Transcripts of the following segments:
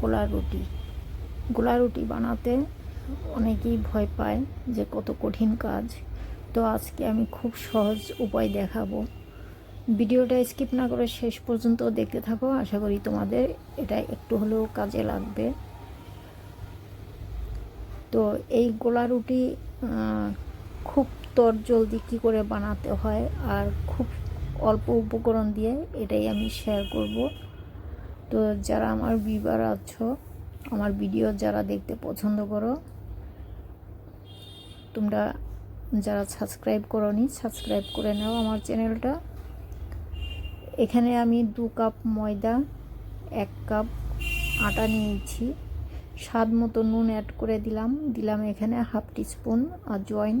গোলা রুটি। গোলা রুটি বানাতে অনেকেই ভয় পায় যে কত কঠিন কাজ। তো আজকে আমি খুব সহজ উপায় দেখাবো। ভিডিওটা স্কিপ না করে শেষ পর্যন্ত দেখতে থাকো। আশা করি তোমাদের এটা একটু হলেও কাজে লাগবে। তো এই গোলা রুটি খুব তর জলদি কী করে বানাতে হয় আর খুব অল্প উপকরণ দিয়ে এটাই আমি শেয়ার করব। তো যারা আমার বিবার আছো, আমার ভিডিও যারা দেখতে পছন্দ করো, তোমরা যারা সাবস্ক্রাইব করো নি সাবস্ক্রাইব করে নাও আমার চ্যানেলটা এখানে আমি দু কাপ ময়দা, এক কাপ আটা নিয়েছি। স্বাদ মতো নুন অ্যাড করে দিলাম। দিলাম এখানে হাফ টিস্পুন আজওয়াইন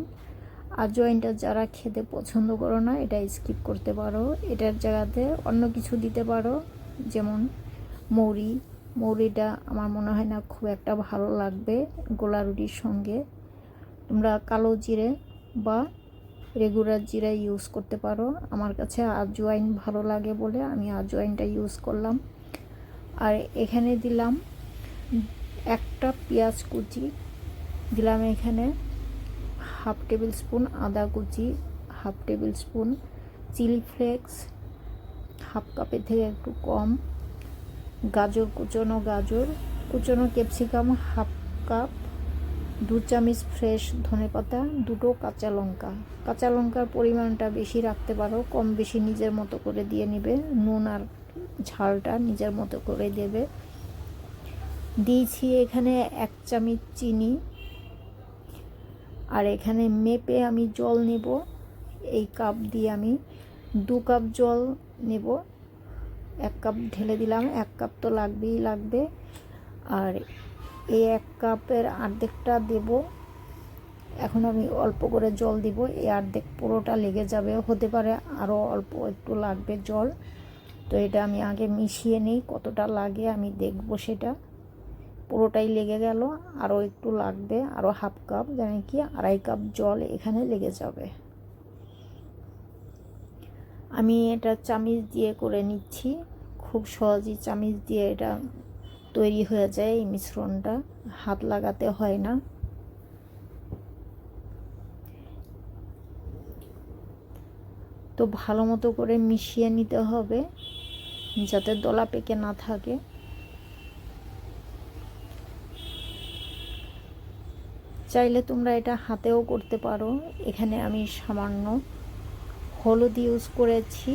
আজওয়াইনটা যারা খেতে পছন্দ করো না, এটা স্কিপ করতে পারো। এটার জায়গাতে অন্য কিছু দিতে পারো, যেমন মৌরি। মৌরিটা আমার মনে হয় না খুব একটা ভালো লাগবে গোলা রুটির সঙ্গে। তোমরা কালো জিরে বা রেগুলার জিরা ইউজ করতে পারো। আমার কাছে আজওয়াইন ভালো লাগে বলে আমি আজওয়াইনটা ইউজ করলাম। আর এখানে দিলাম একটা পেঁয়াজ কুচি। দিলাম এখানে হাফ টেবিল স্পুন আদা কুচি, half tablespoon chilli flakes, half কাপের থেকে একটু কম। গাজর কুচনো গাজর, কুচনো ক্যাপসিকাম হাফ কাপ, দু চামচ ফ্রেশ ধনেপাতা দুটো কাঁচা লঙ্কা। কাঁচা লঙ্কার পরিমাণটা বেশি রাখতে পারো, কম বেশি নিজের মতো করে দিয়ে নেবে। নুন আর ঝালটা নিজের মতো করে দেবে। দিয়েছি এখানে এক চামচ চিনি। আর এখানে মেপে আমি জল নেব। এই কাপ দিয়ে আমি দু কাপ জল নেব। এক কাপ ঢেলে দিলাম, এক কাপ তো লাগবেই লাগবে। আর এই এক কাপের অর্ধেকটা দেব। এখন আমি অল্প করে জল দিব, এই অর্ধেক পুরোটা লেগে যাবে। হতে পারে আরও অল্প একটু লাগবে জল। তো এটা আমি আগে মিশিয়ে নিই, কতটা লাগে আমি দেখব সেটা। পুরোটাই লেগে গেল আরও একটু লাগবে আরও হাফ কাপ, জানি কি আড়াই কাপ জল এখানে লেগে যাবে। আমি এটা চামিচ দিয়ে করে নিচ্ছি। খুব সহজেই চামিচ দিয়ে এটা তৈরি হয়ে যায় এই মিশ্রণটা। হাত লাগাতে হয় না। তো ভালো মতো করে মিশিয়ে নিতে হবে যাতে দলা পেকে না থাকে। চাইলে তোমরা এটা হাতেও করতে পারো। এখানে আমি সামান্য হলুদ ইউজ করেছি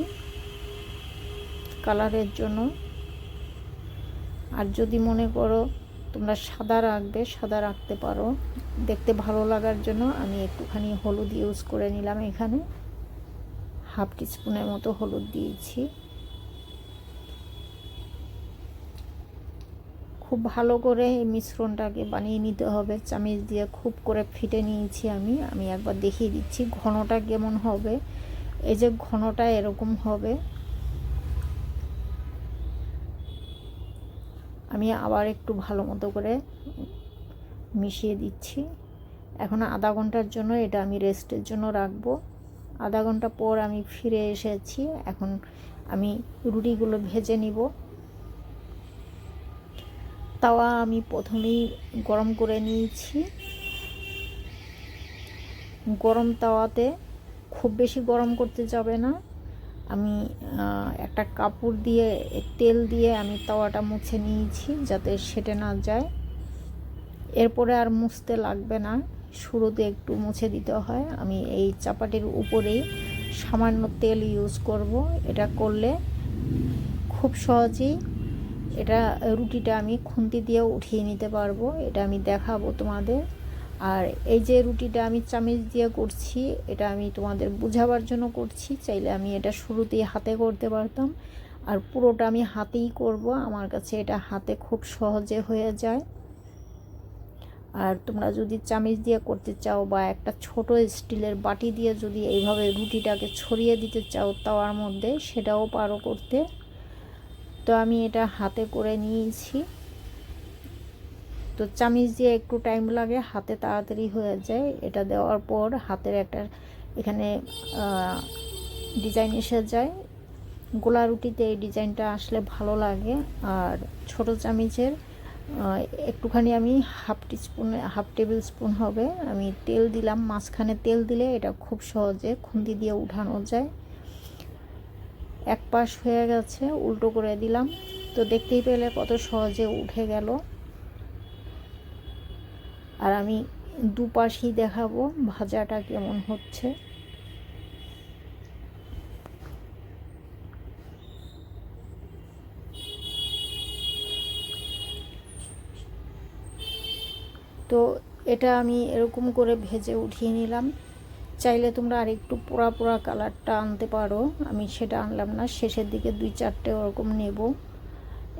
কালারের জন্য। আর যদি মনে করো তোমরা সাদা রাখবে, সাদা রাখতে পারো। দেখতে ভালো লাগার জন্য আমি একটুখানি হলুদ ইউজ করে নিলাম এখানে। হাফ টিস্পুনের মতো হলুদ দিয়েছি। খুব ভালো করে এই মিশ্রণটাকে বানিয়ে নিতে হবে। চামিচ দিয়ে খুব করে ফিটে নিয়েছি আমি। আমি একবার দেখিয়ে দিচ্ছি ঘনটা কেমন হবে। এই যে ঘনটা এরকম হবে। আমি আবার একটু ভালো মতো করে মিশিয়ে দিচ্ছি। এখন আধা ঘণ্টার জন্য এটা আমি রেস্টের জন্য রাখব। আধা ঘণ্টা পর আমি ফিরে এসেছি। এখন আমি রুটিগুলো ভেজে নিব। তাওয়া আমি প্রথমেই গরম করে নিয়েছি। গরম তাওয়াতে খুব বেশি গরম করতে যাবে না। আমি একটা কাপড় দিয়ে, তেল দিয়ে আমি তাওয়াটা মুছে নিয়েছি যাতে সেটে না যায়। এরপরে আর মুছতে লাগবে না। শুরুতে একটু মুছে দিতে হয়। আমি এই চাপাটির উপরেই সামান্য তেল ইউজ করব। এটা করলে খুব সহজেই এটা রুটিটা আমি খুন্তি দিয়েও উঠিয়ে নিতে পারব। এটা আমি দেখাবো তোমাদের। আর এই যে রুটিটা আমি চামিচ দিয়ে করছি, এটা আমি তোমাদের বুঝাবার জন্য করছি। চাইলে আমি এটা শুরুতেই হাতে করতে পারতাম। আর পুরোটা আমি হাতেই করব। আমার কাছে এটা হাতে খুব সহজে হয়ে যায়। আর তোমরা যদি চামিচ দিয়ে করতে চাও বা একটা ছোট স্টিলের বাটি দিয়ে যদি এইভাবে রুটিটাকে ছড়িয়ে দিতে চাও তাওয়ার মধ্যে, সেটাও পারো করতে। তো আমি এটা হাতে করে নিয়েছি। তো চামিচ দিয়ে একটু টাইম লাগে, হাতে তাড়াতাড়ি হয়ে যায়। এটা দেওয়ার পর হাতের একটা এখানে ডিজাইন এসে যায়। গোলা রুটিতে এই ডিজাইনটা আসলে ভালো লাগে। আর ছোট চামিচের একটুখানি আমি half teaspoon half tablespoon হবে। আমি তেল দিলাম, মাঝখানে তেল দিলে এটা খুব সহজে খুন্তি দিয়ে উঠানো যায়। এক পাশ হয়ে গেছে, উল্টো করে দিলাম। তো দেখতেই পেলে কত সহজে উঠে গেল। আর আমি দুপাশই দেখাবো ভাজাটা কেমন হচ্ছে। তো এটা আমি এরকম করে ভেজে উঠিয়ে নিলাম। চাইলে তোমরা আরেকটু পোড়া পোড়া কালারটা আনতে পারো, আমি সেটা আনলাম না, শেষের দিকে দুই চারটে ওরকম নেব।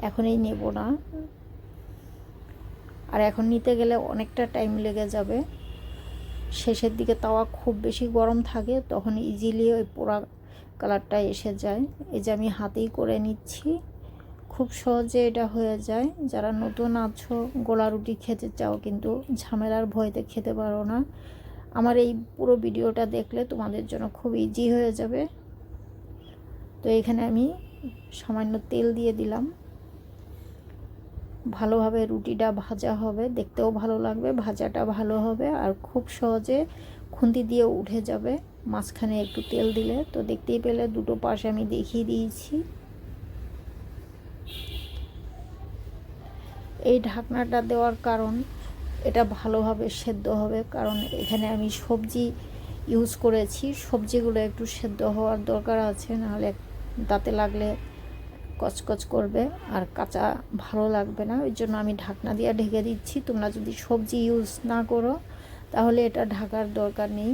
এখনই নেব না। আর এখন নিতে গেলে অনেকটা টাইম লেগে যাবে। শেষের দিকে তাওয়া খুব বেশি গরম থাকে, তখন ইজিলি ওই পোড়া কালারটা এসে যায়। এই যে আমি হাতেই করে নিচ্ছি। খুব সহজে এটা হয়ে যায়। যারা নতুন আছো, গোলা রুটি খেতে চাও, কিন্তু ঝামেলার ভয়তে খেতে পারো না। আমার এই পুরো ভিডিওটা দেখলে তোমাদের জন্য খুব ইজি হয়ে যাবে। তো এখানে আমি সামান্য তেল দিয়ে দিলাম। ভালোভাবে রুটিটা ভাজা হবে, দেখতেও ভালো লাগবে, ভাজাটা ভালো হবে আর খুব সহজে খুন্তি দিয়ে উঠে যাবে। মাঝখানে একটু তেল দিলে, তো দেখতেই পেলে দুটো পাশে আমি দেখিয়ে দিয়েছি। এই ঢাকনাটা দেওয়ার কারণ এটা ভালোভাবে সেদ্ধ হবে, কারণ এখানে আমি সবজি ইউজ করেছি। সবজিগুলো একটু সেদ্ধ হওয়ার দরকার আছে, নাহলে দাঁতে লাগলে কচকচ করবে আর কাঁচা ভালো লাগবে না, ওই জন্য আমি ঢাকনা দিয়ে ঢেকে দিচ্ছি। তোমরা যদি সবজি ইউজ না করো, তাহলে এটা ঢাকার দরকার নেই।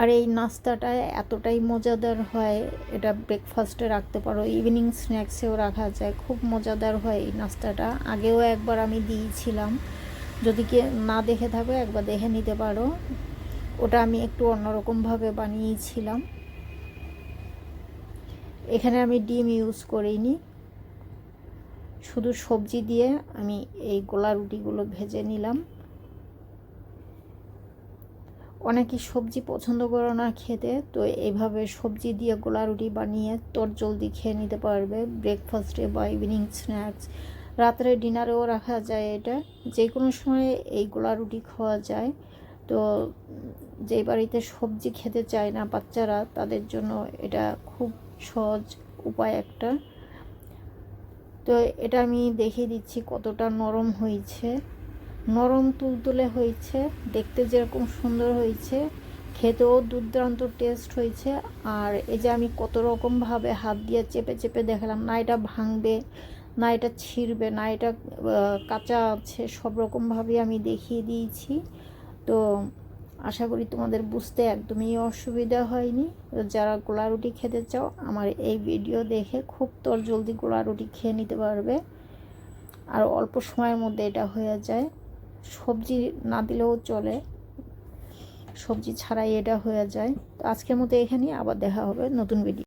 আর এই নাস্তাটা এতটাই মজাদার হয়, এটা ব্রেকফাস্টে রাখতে পারো ইভিনিং স্ন্যাক্সেও রাখা যায়, খুব মজাদার হয় এই নাস্তাটা। আগেও একবার আমি দিয়েছিলাম, যদি কে না দেখে থাকো, একবার দেখে নিতে পারো। ওটা আমি একটু অন্যরকমভাবে বানিয়েছিলাম। এখানে আমি ডিম ইউজ করিনি। শুধু সবজি দিয়ে আমি এই গোলা রুটিগুলো ভেজে নিলাম। অনেকে সবজি পছন্দ করে না খেতে, তো এইভাবে সবজি দিয়ে গোলা রুটি বানিয়ে তোর জলদি খেয়ে নিতে পারবে। ব্রেকফাস্টে বা ইভিনিং স্ন্যাক্স। রাত্রে ডিনারেও রাখা যায় এটা। যে কোনো সময় এই গোলা রুটি খাওয়া যায়। তো যেই বাড়িতে সবজি খেতে চায় না বাচ্চারা, তাদের জন্য এটা খুব সহজ উপায় একটা। তো এটা আমি দেখিয়ে দিচ্ছি কতটা নরম হয়েছে। নরম তুলতুলে হয়েছে, দেখতে যেরকম সুন্দর হয়েছে, খেতেও দুর্দান্ত টেস্ট হয়েছে। আর এই যে আমি কত রকমভাবে হাত দিয়ে চেপে চেপে দেখালাম, না এটা ভাঙবে, না এটা ছিঁড়বে, না এটা কাঁচা আছে, সব রকমভাবে আমি দেখিয়ে দিয়েছি। তো আশা করি তোমাদের বুঝতে একদমই অসুবিধা হয়নি। যারা গোলা রুটি খেতে চাও, আমার এই ভিডিও দেখে খুব তোর জলদি গোলা রুটি খেয়ে নিতে পারবে। আর অল্প সময়ের মধ্যে এটা হয়ে যায়। সবজি না দিলেও চলে। সবজি ছাড়াই এটা হয়ে যায়। তো আজকের মতো এখানেই, আবার দেখা হবে নতুন ভিডিও